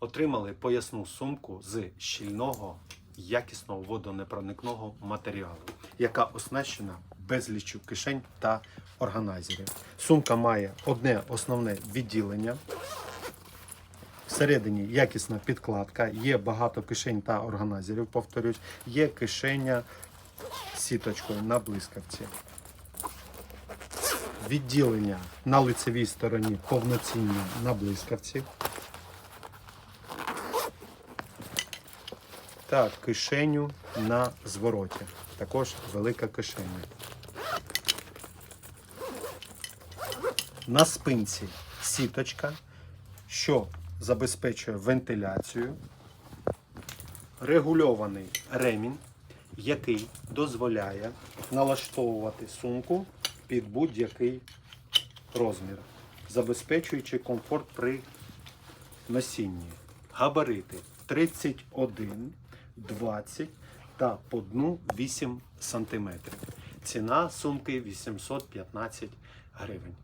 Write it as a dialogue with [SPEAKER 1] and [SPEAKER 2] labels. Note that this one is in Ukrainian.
[SPEAKER 1] Отримали поясну сумку з щільного, якісного водонепроникного матеріалу, яка оснащена безліччю кишень та органайзерів. Сумка має одне основне відділення. Всередині якісна підкладка, є багато кишень та органайзерів, повторюсь, є кишеня сіточкою на блискавці. Відділення на лицевій стороні повноцінні на блискавці. Та кишеню на звороті. Також велика кишеня. На спинці сіточка, що забезпечує вентиляцію, регульований ремінь, який дозволяє налаштовувати сумку під будь-який розмір, забезпечуючи комфорт при носінні. Габарити 31, 20 та по дну 8 см. Ціна сумки 815 гривень.